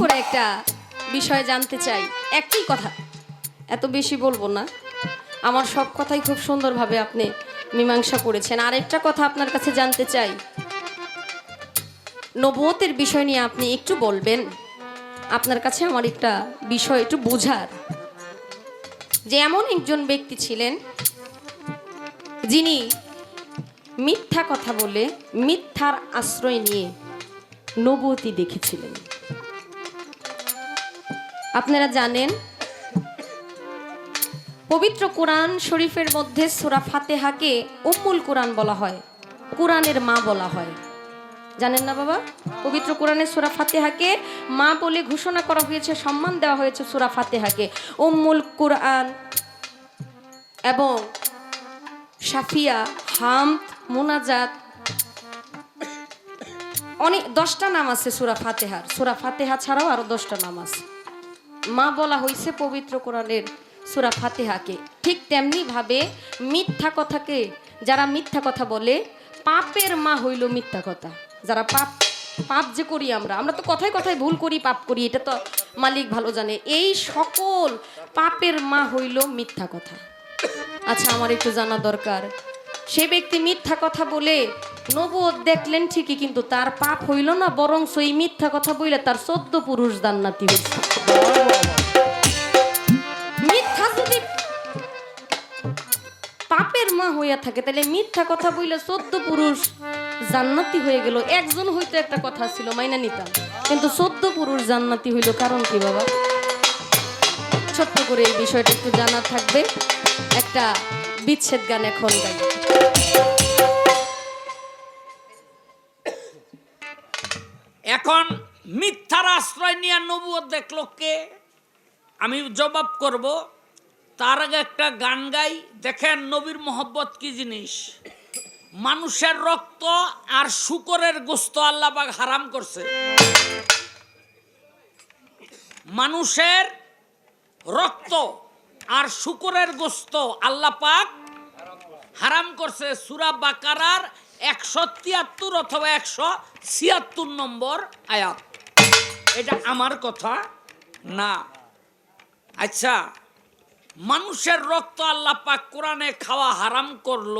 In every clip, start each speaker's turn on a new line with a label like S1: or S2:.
S1: করে একটা বিষয় জানতে চাই। একই কথা। এত বেশি বলব না। আমার সব কথাই খুব সুন্দরভাবে আপনি মীমাংসা করেছেন। আরেকটা কথা আপনার কাছে জানতে চাই। নবতের বিষয় নিয়ে আপনি একটু বলবেন। আপনার কাছে আমার একটা বিষয় একটু বোঝার। যে এমন একজন ব্যক্তি ছিলেন, যিনি মিথ্যা কথা বলে মিথ্যার আশ্রয় নিয়ে নবতী দেখেছিলেন। আপনারা জানেন, পবিত্র কোরআন শরীফের মধ্যে সুরা ফাতেহাকে উম্মুল কোরআন বলা হয়, কোরআনের মা বলা হয়। জানেন না বাবা? পবিত্র কোরআনের সুরা ফাতেহাকে মা বলে ঘোষণা করা হয়েছে, সম্মান দেওয়া হয়েছে সুরা ফাতেহাকে। উম্মুল কোরআন এবং সাফিয়া হাম, মোনাজাত, অনেক, দশটা নাম আছে সুরা ফাতেহার। সুরা ফাতেহা ছাড়াও আরও দশটা নাম আছে। মা বলা হয়েছে পবিত্র কোরআনের সুরা ফাতেহাকে। ঠিক তেমনিভাবে মিথ্যা কথাকে যারা মিথ্যা কথা বলে, পাপের মা হইল মিথ্যা কথা। যারা পাপ পাপ যে করি আমরা আমরা তো কথায় কথায় ভুল করি, পাপ করি, এটা তো মালিক ভালো জানে। এই সকল পাপের মা হইল মিথ্যা কথা। আচ্ছা আমার একটু জানা দরকার। সে ব্যক্তি মিথ্যা কথা বলে নবদ দেখলেন ঠিকই, কিন্তু তার পাপ হইল না, বরং সেই মিথ্যা কথা বইলে তার চোদ্দ পুরুষ জান্নাতি হয়েছে মিথ্যা পাপের মা হইয়া থাকে তাহলে মিথ্যা কথা বইলে চোদ্দ পুরুষ জান্নাতি হয়ে গেল। একজন হয়তো একটা কথা ছিল, মাইনা নিতাম। কিন্তু চোদ্দ পুরুষ জান্নাতি হইল কারণ কি বাবা? ছোট্ট করে এই বিষয়টা একটু জানা থাকবে। একটা বিচ্ছেদ গান এখন গাই।
S2: এখন মিথ্যার আশ্রয় নিয়ে নবুয় দেখল কে? আমি জবাব করব, তার আগে একটা গান গাই। দেখেন নবীর মোহব্বত কি জিনিস? মানুষের রক্ত আর শুকরের গোস্ত আল্লাহবাগ হারাম করছে। মানুষের রক্ত আর শুকরের গোস্ত আল্লাহ পাক হারাম করছে। সুরা বাকারার একশো তিয়াত্তর অথবা একশো ছিয়াত্তর নম্বর আয়াত। এটা আমার কথা, না। আচ্ছা মানুষের রক্ত আল্লাহ পাক কোরআনে খাওয়া হারাম করল,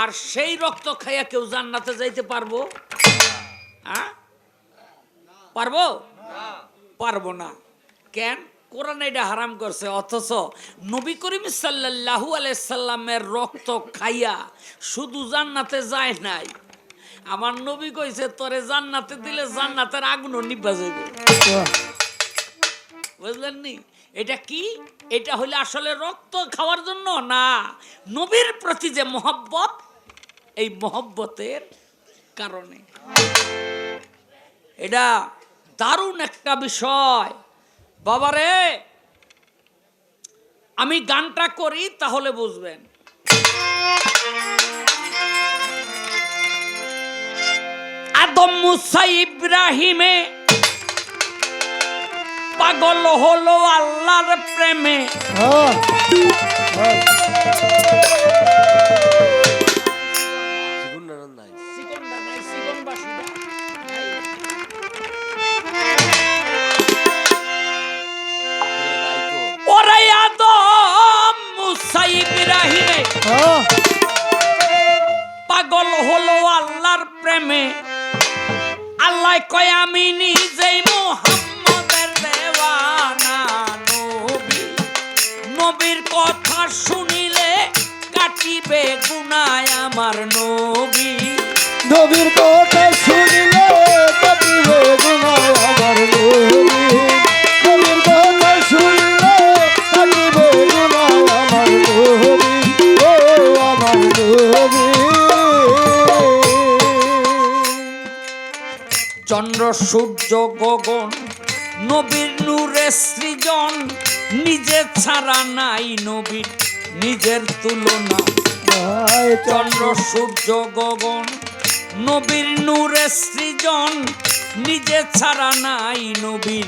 S2: আর সেই রক্ত খাইয়া কেউ জান্নাতে যাইতে পারব? পারব? পারব না। কেন? কোরআন এটা হারাম করছে, অথচ নবী করিম সাল্লাল্লাহু আলাইসাল্লামের রক্ত খাইয়া শুধু জান্নাতে যায় নাই। আমার নবী কইছে, তোরে জান্নাতে দিলে জান্নাতের আগুনও নিভা যাবে বুঝলেন নি? এটা কি? এটা হইলে আসলে রক্ত খাওয়ার জন্য না? নবীর প্রতি যে মহব্বত, এই মহব্বতের কারণে। এটা দারুণ একটা বিষয়। বাবারে আমি গানটা করি তাহলে বুঝবেন। আদম মুসা ইব্রাহিমে পাগল হলো আল্লাহর প্রেমে। পাগল হলো আল্লাহর প্রেমে। আল্লাহ কয়, আমি নিজেই মোহাম্মদের দেওয়ানা নবী। নবীর কথা শুনিলে কাটিবে গুনায় আমার নবী।
S3: নবীর কথা শুনিলে কাটিবে গুনাহ আমার নবী।
S2: চন্দ্র সূর্য গগন নবীর নূরে সৃজন। নিজে ছাড়া নাই নবীর নিজের তুলনা। চন্দ্র। সূর্য গগন নবীর নূরে সৃজন। নিজে ছাড়া নাই নবীর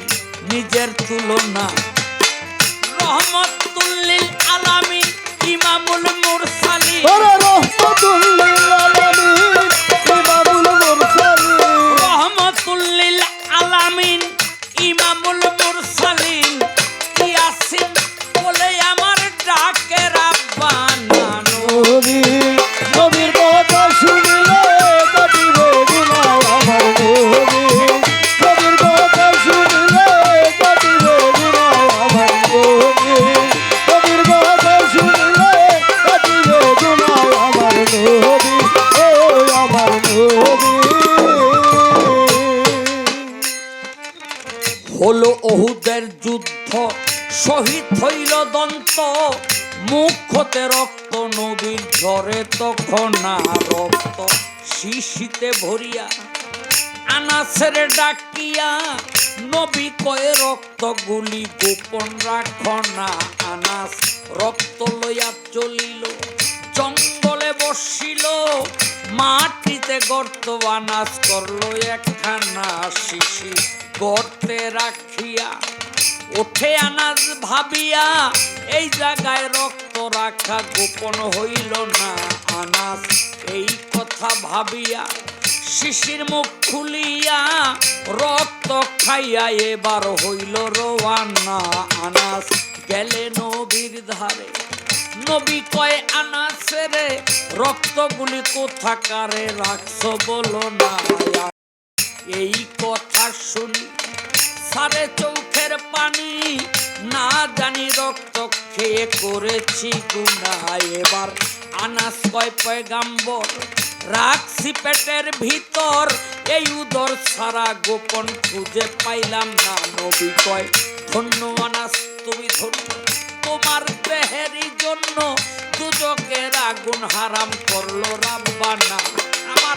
S2: নিজের তুলনা। রহমতুল্লিল আলামিন ইমামুল মুরসালিন।
S3: ওরে আমিন ইমামুল
S2: শিশিতে ভরিয়া। আনাসের ডাকিয়া, নবী কয়ে রক্ত গুলি, গোপন রাখ না আনাস। রক্ত লইয়া চলিল, জঙ্গলে বসিল। মাটিতে গর্ত আনাস করল, একখানা শিশি গর্তে রাখিয়া। ওঠে আনাজ ভাবিয়া, এই জায়গায় রক্ত রাখা গোপন হইল না আনাস। এই কথা ভাবিয়া, শিশির মুখ খুলিয়া, রক্ত খাইয়া এবার হইল রোয়ানা আনাস। গেলে নবীর ধারে, নবী কয়, আনাসে রে, রক্তগুলি কোথাকারে রাখছ বলো না এই কথা শুনি, সারে চৌখের পানি, না জানি রক্ত খেয়ে করেছি গুনা এবার আনাস কয়, পয়গাম্বর রাখছি পেটের ভিতর। এই উদর সারা গোপন খুঁজে পাইলাম না নবী কয় ধন্য আনাস, তুমি ধন্য। তোমার দেহেরই জন্য দুজকের আগুন হারাম করল রাব্বানা। আমার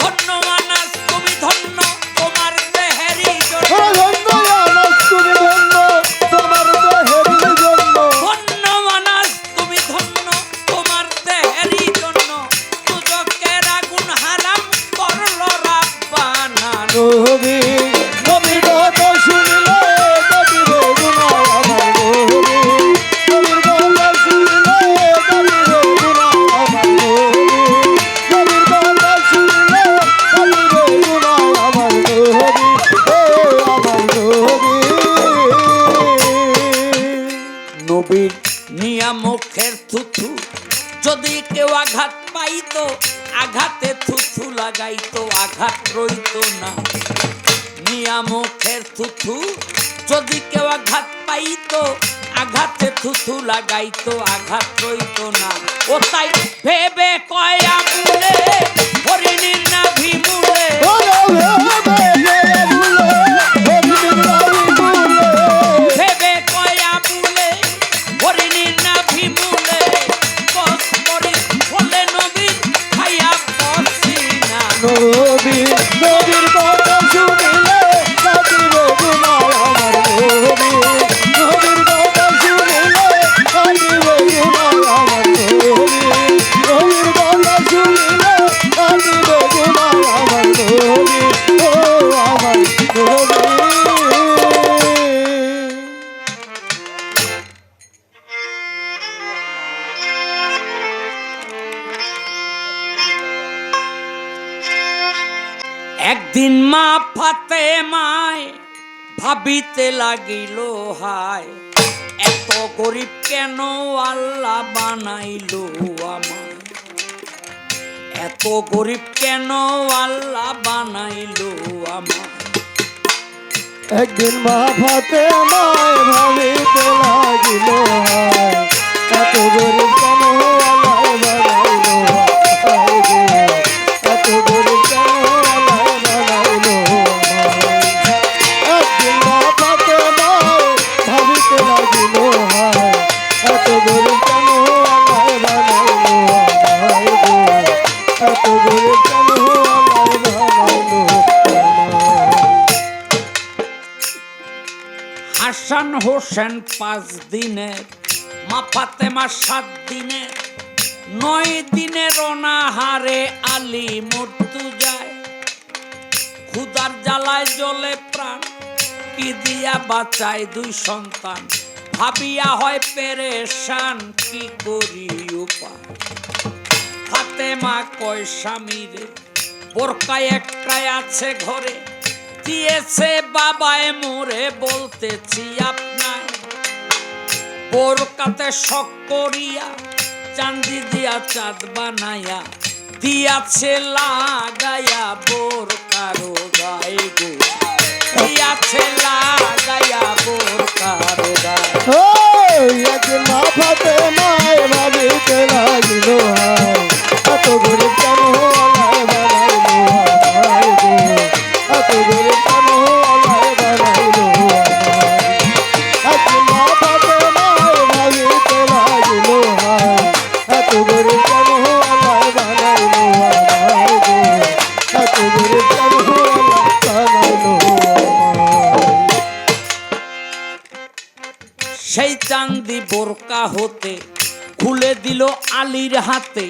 S2: ধন্য আনাস, তুমি ধন্য। তোমার দেহেরই জন্য লাগাইতো আঘাত রইতো না। ও তাই একদিন মা ফাতে মায় ভাবিতে লাগিল, হায়, এত গরিব কেন আল্লাহ বানাইলো আমায়? এত গরিব কেন আল্লাহ বানাইলো আমায়?
S3: একদিন মা ফাতে মায় ভাবিতে লাগিল, হায়, এত গরিব কেন আল্লাহ
S2: হাসান পাঁচ দিনের মা ফাতেমা সাত দিনের নয় দিনের অনাহারে আলী মরতু যায়। ক্ষুদার জ্বালায় জলে প্রাণ, কি দিয়া বাঁচায় দুই সন্তান? ভাবিয়া হয় পেরেশান, কি করি উপায়? ফাতেমা কয় স্বামীরে বোরকায় একটাই আছে ঘরে। দিয়েছে বাবায় মোরে বলতেছি আপনার বোরকাতে শখ করিয়া, চান্দি দিয়া চাঁদ বানাইয়া, দিয়াছে লাগাইয়া বোরকারো গায়ে গো। দিয়াছে লাগাইয়া বোরকারো গায়ে
S3: ওই একদিন মা ফাতে মায় ভাবিতে লাগিল এত গরিব কেন এত গরিব কেন
S2: চান্দি হতে খুলে দিল আলীর হাতে।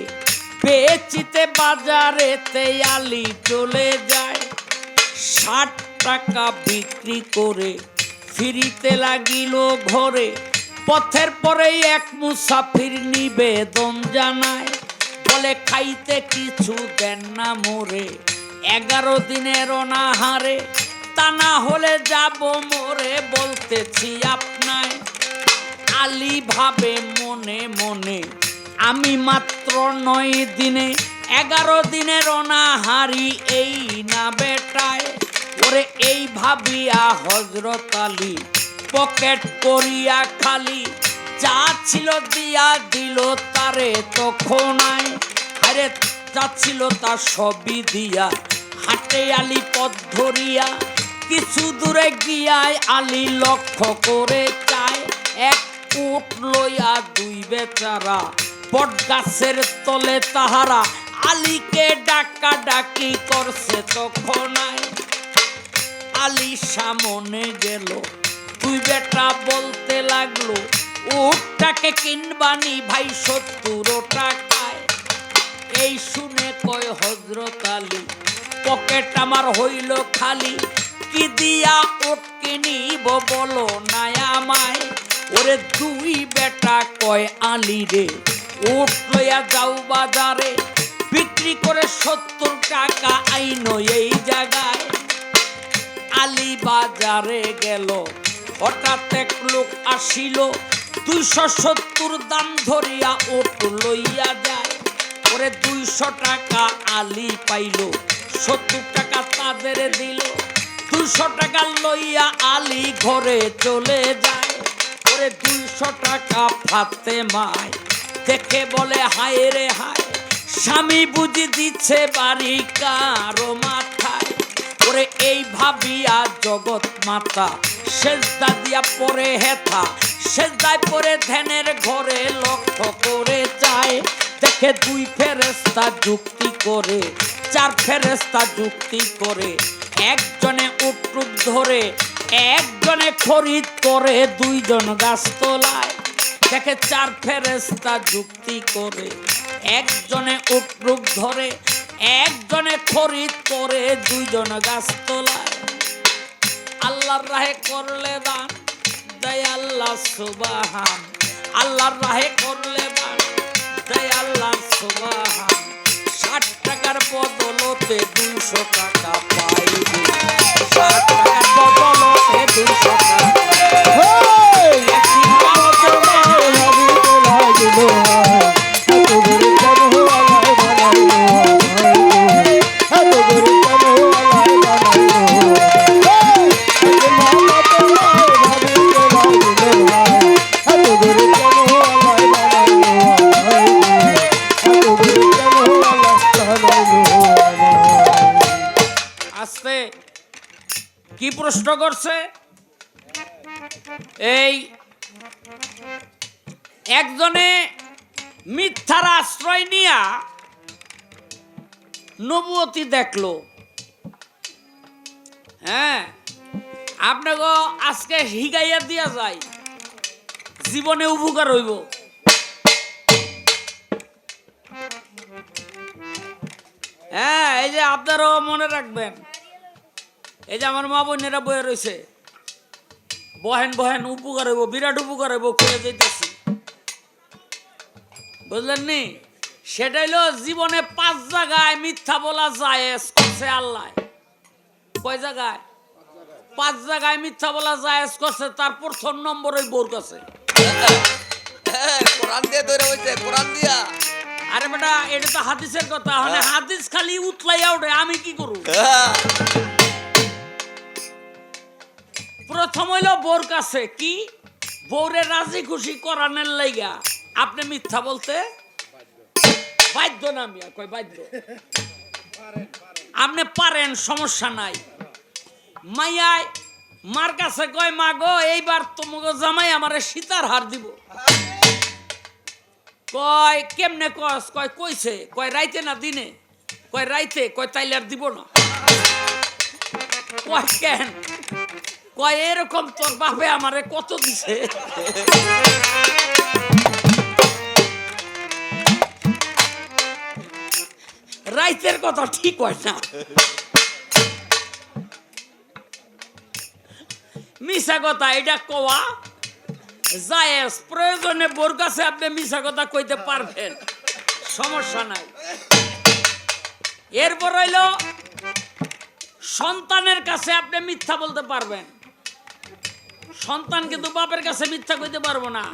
S2: পেয়েছিতে বাজারেতে আলী চলে যায়। ষাট টাকা বিক্রি করে ফিরিতে লাগিল ঘরে। পথের পরেই এক মুসাফির নিবেদন জানায়, বলে, খাইতে কিছু দেন না মোরে, এগারো দিনের অনাহারে তা না হলে যাব মোরে, বলতেছি, আপনায় আলী ভাবে মনে মনে। আমি মাত্র নয় দিনে, এগারো দিনের অনাহারি এই না বেটায়। ওরে এই ভাবিয়া হজরত আলী, পকেট করিয়া খালি। যা ছিল দিয়া দিল তারে তখনায় আরে যা ছিল তা সবই দিয়া। হাটে আলি পথ ধরিয়া, কিছু দূরে গিয়ায় আলী লক্ষ্য করে চায়। এক উট লইয়া দুই বেচারা বট গাছের তলে তাহারা। আলীকে ডাকা ডাকি করছে তখনায় আলী সামনে গেল তুই বেটা বলতে লাগল, উটটাকে কিনবানি ভাই সত্তর টাকায়। এই শুনে কয় হজরত আলী, পকেট আমার হইল খালি, কি দিয়া ওটকে নিব বলো নাই আমায়? ওরে দুই বেটা কয় আলি রে ওট লইয়া যাও বাজারে, বিক্রি করে সত্তর টাকা আইন এই জায়গায়। আলি বাজারে গেল, হঠাৎ এক লোক আসিল, দুইশো সত্তর দাম ধরিয়া ওট লইয়া যায়। ওরে দুইশো টাকা আলি পাইল, সত্তর টাকা তাদের দিল, দুইশো টাকা লইয়া আলি ঘরে চলে যায়। ওরে দুইশো টাকা ফাতে মায়। দেখে বলে, হায় রে হায়, স্বামী বুঝি দিচ্ছে বাড়ি কারও মাথায়। ওরে এই ভাবিয়া জগৎ মাতা, সেজদা দিয়া পরে হেথা, সেজদায় পরে ধ্যানের ঘরে লক্ষ্য করে যায়। দেখে দুই ফেরেস্তা যুক্তি করে, চার ফেরেস্তা যুক্তি করে, একজনে উটুক ধরে একজনে খরিদ করে, দুইজন গাছ তোলায়। দেখে চার ফেরেস্তা যুক্তি করে, একজনে উটরুক ধরে, একজনে খরিদ করে, দুইজন গাছ তোলায়। আল্লাহর রাহে করলে দান জয় আল্লাহ সুবাহান। আল্লাহর রাহে করলে দান জয় আল্লাহ সুবাহান। ষাট টাকার বদলতে দুশো টাকা পাইব। ষাট টাকার বদলতে দুশো টাকা। আশ্রয় নিয়া নবুয়তি দেখল। হ্যাঁ আপনাকে আজকে হিগাইয়া দিয়া যায় জীবনে উপকার হইব। হ্যাঁ এই যে আপনারাও মনে রাখবেন। এই যে আমার মা বোনেরা বয়ে রয়েছে। বহেন বহেন উপকার হইব, বিরাট উপকার হইব খুলে যেতেছি বুঝলেন নি? সেটা হইল জীবনে পাঁচ জায়গায় মিথ্যা বলা যায় করছে আল্লাহ। কয় জায়গায়? পাঁচ জায়গায় মিথ্যা বলা যায় করছে তার প্রথম নম্বর ওই বোর কাছে।
S4: হ্যাঁ, কোরআন দিয়ে ধরে হয়েছে কোরআন দিয়া।
S2: আরে বেটা এটা তো হাদিসের কথা মানে হাদিস খালি উতলাইয়া ওঠে আমি কি করব?
S4: হ্যাঁ,
S2: প্রথম হইল বোর কাছে কি? বউরে রাজি খুশি করানোর লাইগা। আপনি মিথ্যা বলতে বাধ্য না মিয়া কয় বাধ্য? আপনি পারেন সমস্যা নাই। মাইয়াই মার কাছে কয় মা গো এইবার তোমাকে জামাই আমারে সীতার হার দিব। কয় কেমনে কস? কয় কইছে। কয় রাইতে না দিনে? কয় রাইতে। কয় তাইলে আর দিব না। কয় কেন? কয় এরকম তোর বাপে আমারে কত দিছে? রাইতের কথা ঠিক হয় না। মিশা কথা এটা কোয়া জায়েজ, প্রয়োজনে বোর কাছে আপনি মিশা কথা কইতে পারবেন, সমস্যা নাই। এরপর হইল, সন্তানের কাছে আপনি মিথ্যা বলতে পারবেন। সন্তান কিন্তু বাপের কাছে মিথ্যা কইতে পারব না।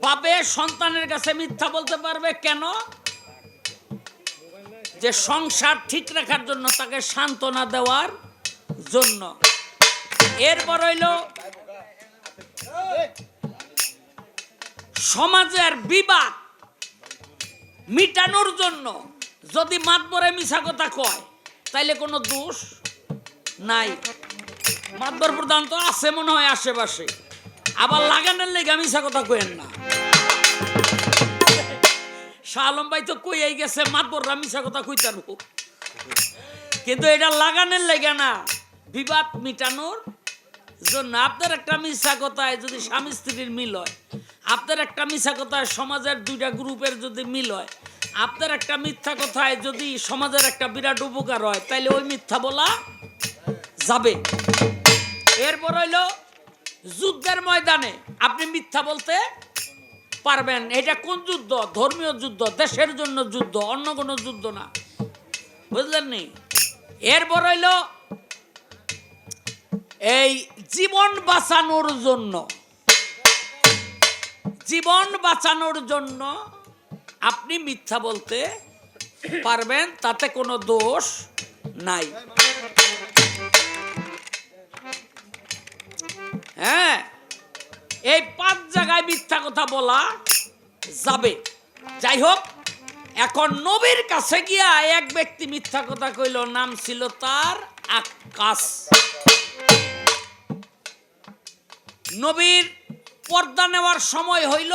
S2: বাপে সন্তানের কাছে মিথ্যা বলতে পারবে কেন? যে সংসার ঠিক রাখার জন্য তাকে সান্ত্বনা দেওয়ার জন্য। এরপর হইল সমাজের বিবাদ মিটানোর জন্য যদি মাতবরে মিশা কথা কয়, তাইলে কোনো দোষ নাই। মাতবর প্রধান তো আছে মনে হয় আশেপাশে। আবার লাগানোর লেগে মিশা কথা কইেন না। শাহ ভাই তো কইয়াই গেছে মাতবররা মিশা কথা কইতার কিন্তু এটা লাগানোর লেগে না, বিবাদ মিটানোর জন্য আপনার একটা মিশা কথায় যদি স্বামী স্ত্রীর মিল হয়, আপনার একটা মিশা কথায় সমাজের দুইটা গ্রুপের যদি মিল হয়, আপনার একটা মিথ্যা কথায় যদি সমাজের একটা বিরাট উপকার হয়, তাইলে ওই মিথ্যা বলা যাবে। এরপর হইল, যুদ্ধের ময়দানে আপনি মিথ্যা বলতে পারবেন। এটা কোন যুদ্ধ? ধর্মীয় যুদ্ধ, দেশের জন্য যুদ্ধ, অন্য কোনো যুদ্ধ না। বুঝলেন নি? এরপর হইল এই জীবন বাঁচানোর জন্য। জীবন বাঁচানোর জন্য আপনি মিথ্যা বলতে পারবেন, তাতে কোনো দোষ নাই। হ্যাঁ? এই পাঁচ জায়গায় মিথ্যা কথা বলা যাবে। যাই হোক, এখন নবীর কাছে গিয়া এক ব্যক্তি মিথ্যা কথা কইল, নাম ছিল তার আকাশ। নবীর পর্দা নেওয়ার সময় হইল,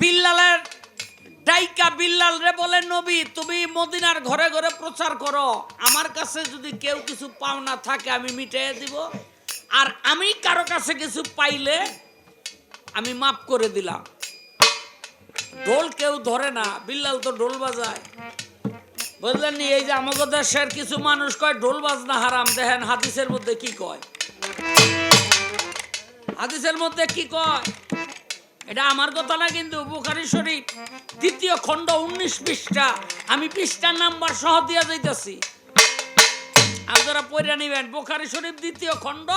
S2: বিল্লালের ডাইকা বিল্লাল রে বলে, নবী, তুমি মদিনার ঘরে ঘরে প্রচার করো। আমার কাছে যদি কেউ কিছু পাওনা থাকে, আমি মিটিয়ে দিব। আর আমি কারও কাছে কিছু পাইলে আমি মাফ করে দিলাম। ঢোল কেউ ধরে না, বিল্লাল তো ঢোল বাজায়। বুঝলেন নি এই যে আমাদের দেশের কিছু মানুষ কয়, ঢোল বাজনা হারাম, দেখেন হাদিসের মধ্যে কি কয়? হাদিসের মধ্যে কি কয়? এটা আমার কথা না, কিন্তু বুখারি শরীফ, দ্বিতীয় খণ্ড উনিশ পৃষ্ঠা, আমি পৃষ্ঠার নাম্বার সহ দিয়া যাইতেছি। আপনারা পড়ে নিবেন, বুখারি শরীফ দ্বিতীয় খণ্ড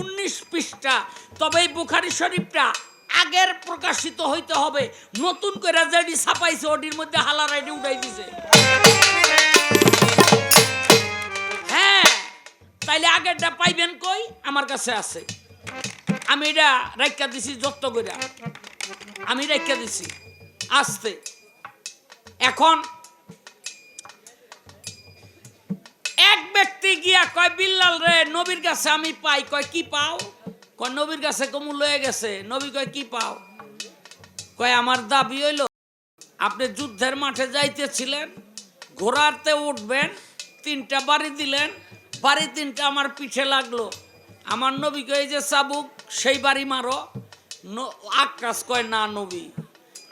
S2: উনিশ পৃষ্ঠা। তবে এই বুখারি শরীফটা আগের প্রকাশিত হইতে হবে। নতুন করে যেটি ছাপাইছে, ওটির মধ্যে হালা রাইডি উঠাই দিছে। হ্যাঁ তাইলে আগেরটা পাইবেন কই? আমার কাছে আছে। আমি এটা রাইকা দিছি যত্ন করে আমি রাইকা দিছি, আসতে। এখন এক ব্যক্তি গিয়া কয়, বিল্লাল রে, নবীর কাছে আমি পাই। কয়, কি পাও? কয়, নবীর কাছে কমু লয়ে গেছে। নবী কয়, কি পাও? কয়, আমার দাবি হইল, আপনি যুদ্ধের মাঠে যাইতেছিলেন, ঘোড়াতে উঠবেন, তিনটা বাড়ি দিলেন, বাড়ি তিনটা আমার পিঠে লাগল। আমার নবী কয় যে চাবুক, সেই বাড়ি মারো। আকাশ কয়, না নবী,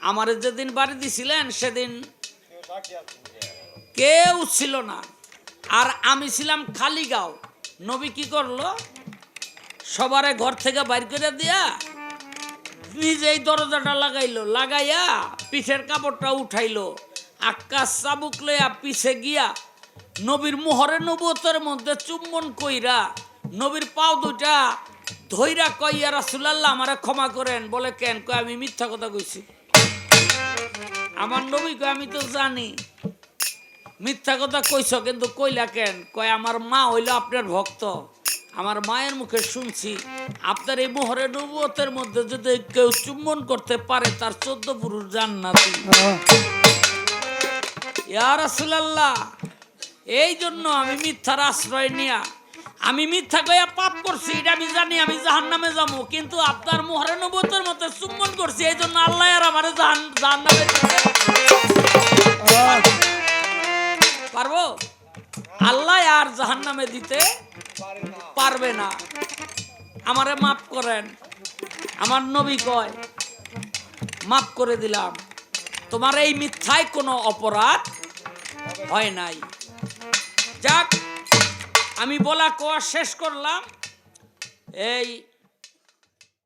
S2: আমার যেদিন বাড়ি দিছিলেন, সেদিন কেউ ছিল না। আর আমি ছিলাম খালিগাঁও নবী কি করল? সবারে ঘর থেকে বাইর করে দিয়া নিজেই দরজাটা লাগাইলো, লাগাইয়া পিঠের কাপড়টা উঠাইলো। আকাশ চাবুক লইয়া পিছে গিয়া নবীর মোহরে নবুতের মধ্যে চুম্বন কইরা নবীর পাও দুটা ধইরা কইয়া রাসুলাল্লাহ আমারে ক্ষমা করেন। বলে কেন? কয়, আমি মিথ্যা কথা কইছি। আমার নবী কয়, আমি তো জানি। মিথ্যা কথা কইছ, কিন্তু কইলা কেন? কয়, আমার মা হইল আপনার ভক্ত। আমার মায়ের মুখে শুনছি, আপনার এই মোহরে নবুয়তের মধ্যে যদি কেউ চুম্বন করতে পারে, তার চোদ্দ পুরুষ জান্নাতি। ইয়া রাসূলুল্লাহ, এই জন্য আমি মিথ্যার আশ্রয় নিয়া, আমি মিথ্যা কইয়া পাপ করছি, এটা আমি জানি, আমি জাহান নামে যাব, কিন্তু আপনার মোহরে নবুয়তের মধ্যে চুম্বন করছি, এই জন্য আল্লাহ আর আমার জাহান জাহান নামে পারব? আল্লাহ আর জাহান নামে দিতে পারবে না। আমারে মাফ করেন। আমার নবী কয়, মাফ করে দিলাম। তোমার এই মিথ্যায় কোনো অপরাধ হয় নাই। যাক, আমি বলা কোয়া শেষ করলাম। এই